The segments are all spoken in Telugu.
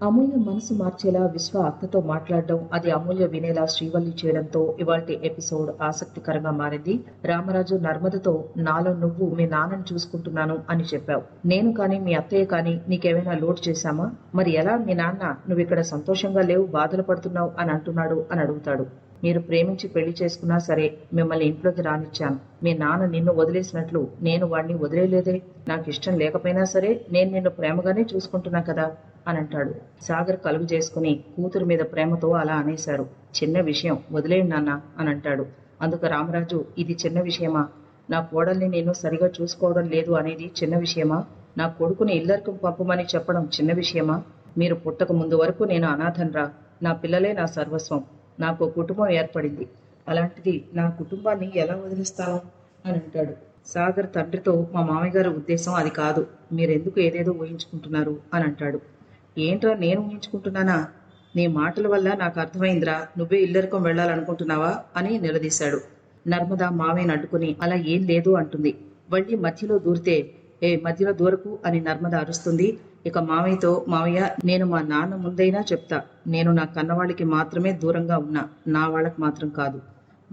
అమూల్య మనసు మార్చేలా విశ్వ అత్తతో మాట్లాడడం అది అమూల్య వినేలా శ్రీవల్లి చేయడంతో ఇవాల్టి ఎపిసోడ్ ఆసక్తికరంగా మారింది. రామరాజు నర్మదతో నాలో నువ్వు మీ నాన్నని చూసుకుంటున్నాను అని చెప్పావు. నేను కానీ మీ అత్తయ్య కానీ నీకేమైనా లోడ్ చేశామా? మరి ఎలా మీ నాన్న నువ్వు ఇక్కడ సంతోషంగా లేవు బాధలు పడుతున్నావు అని అంటున్నాడు అని అడుగుతాడు. మీరు ప్రేమించి పెళ్ళి చేసుకున్నా సరే మిమ్మల్ని ఇంట్లోకి రానిచ్చాను. మీ నాన్న నిన్ను వదిలేసినట్లు నేను వాడిని వదిలేలేదే నాకు ఇష్టం లేకపోయినా సరే నేను నిన్ను ప్రేమగానే చూసుకుంటున్నా కదా? అని అంటాడు. సాగర్ కలుగు చేసుకుని కూతురు మీద ప్రేమతో అలా అనేశారు. చిన్న విషయం వదిలేయండి నాన్న అని అంటాడు. అందుకు రామరాజు ఇది చిన్న విషయమా? నా కోడల్ని నేను సరిగా చూసుకోవడం లేదు అనేది చిన్న విషయమా? నా కొడుకుని ఇల్లరికి పంపమని చెప్పడం చిన్న విషయమా? మీరు పుట్టక ముందు వరకు నేను అనాథన్రా. నా పిల్లలే నా సర్వస్వం. నాకు కుటుంబం ఏర్పడింది. అలాంటిది నా కుటుంబాన్ని ఎలా వదిలిస్తాను అని అంటాడు. సాగర్ తండ్రితో మా మామయ్య గారి ఉద్దేశం అది కాదు. మీరెందుకు ఏదేదో ఊహించుకుంటున్నారు? అని అంటాడు. ఏంట్రా నేను ఊహించుకుంటున్నానా? నీ మాటల వల్ల నాకు అర్థమైందిరా. నువ్వే ఇల్లరికం వెళ్ళాలనుకుంటున్నావా? అని నిలదీశాడు. నర్మద మామయ్యను అడ్డుకుని అలా ఏం లేదు అంటుంది. వళ్ళీ మధ్యలో దూరితే ఏ మధ్యలో దూరకు అని నర్మద అరుస్తుంది. ఇక మామయ్యతో మామయ్య నేను మా నాన్న ముందైనా చెప్తా. నేను నా కన్నవాళ్ళకి మాత్రమే దూరంగా ఉన్నా. నా వాళ్ళకి మాత్రం కాదు.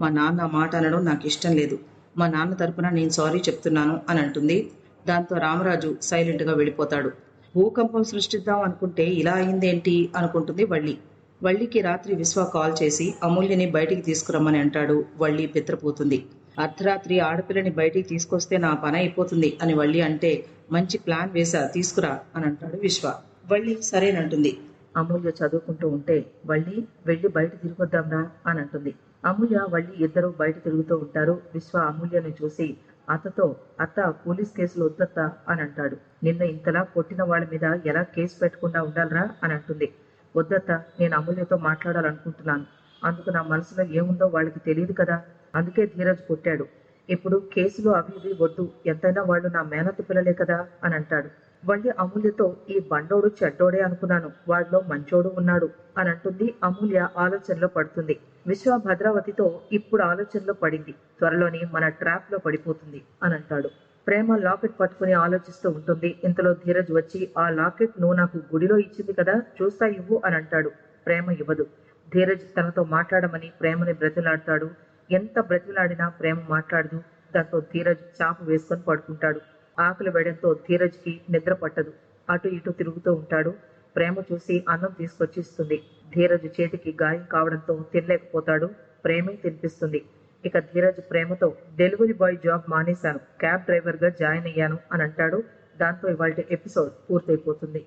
మా నాన్న మాట అనడం నాకు ఇష్టం లేదు. మా నాన్న తరపున నేను సారీ చెప్తున్నాను అని అంటుంది. దాంతో రామరాజు సైలెంట్గా వెళ్ళిపోతాడు. భూకంపం సృష్టిద్దాం అనుకుంటే ఇలా అయిందేంటి? అనుకుంటుంది వళ్ళి. వళ్ళికి రాత్రి విశ్వ కాల్ చేసి అమూల్యని బయటికి తీసుకురమ్మని అంటాడు వళ్ళి బెత్తరపోతుంది అర్ధరాత్రి ఆడపిల్లని బయటికి తీసుకొస్తే నా పని అయిపోతుంది అని వళ్ళి అంటే మంచి ప్లాన్ వేసా తీసుకురా అని అంటాడు విశ్వ. వల్లి సరేనంటుంది అమూల్య చదువుకుంటూ ఉంటే వల్లి వెళ్ళి బయట తిరిగొద్దాంరా అని అంటుంది. అమూల్య వల్లి ఇద్దరు బయట తిరుగుతూ ఉంటారు. విశ్వ అమూల్యని చూసి అత్తతో అత్త పోలీస్ కేసులు వద్దత్త అని అంటాడు. నిన్న ఇంతలా కొట్టిన వాళ్ళ మీద ఎలా కేసు పెట్టకుండా ఉండాలరా అని అంటుంది. వద్దత్త నేను అమూల్యతో మాట్లాడాలనుకుంటున్నాను. అందుకు నా మనసులో ఏముందో వాళ్ళకి తెలియదు కదా. అందుకే ధీరజ్ కొట్టాడు. ఇప్పుడు కేసులు అవి ఇవి వద్దు ఎంతైనా వాళ్ళు నా మేనత్త పిల్లలే కదా అని అంటాడు. వల్లి అమూల్యతో ఈ బండోడు చెడ్డోడే అనుకున్నాను వాడిలో మంచోడు ఉన్నాడు అని అంటుంది అమూల్య ఆలోచనలో పడుతుంది. విశ్వ భద్రావతితో ఇప్పుడు ఆలోచనలో పడింది త్వరలోని మన ట్రాప్లో పడిపోతుంది అని అంటాడు. ప్రేమ లాకెట్ పట్టుకుని ఆలోచిస్తూ ఉంటుంది ఇంతలో ధీరజ్ వచ్చి ఆ లాకెట్ నువ్వు నాకు గుడిలో ఇచ్చింది కదా చూస్తా ఇవ్వు అని అంటాడు. ప్రేమ ఇవ్వదు. ధీరజ్ తనతో మాట్లాడమని ప్రేమని బ్రతిలాడతాడు ఎంత బ్రతిలాడినా ప్రేమ మాట్లాడదు. దాంతో ధీరజ్ చాపు వేసుకొని పడుకుంటాడు. ఆకలి వేయడంతో ధీరజ్కి నిద్ర పట్టదు. అటు ఇటు తిరుగుతూ ఉంటాడు. ప్రేమ చూసి అన్నం తీసుకొచ్చిస్తుంది. ధీరజ్ చేతికి గాయం కావడంతో తినలేకపోతాడు. ప్రేమే తినిపిస్తుంది. ఇక ధీరజ్ ప్రేమతో డెలివరీ బాయ్ జాబ్ మానేశాను. క్యాబ్ డ్రైవర్గా జాయిన్ అయ్యాను అని అంటాడు. దాంతో ఇవాళ ఎపిసోడ్ పూర్తయిపోతుంది.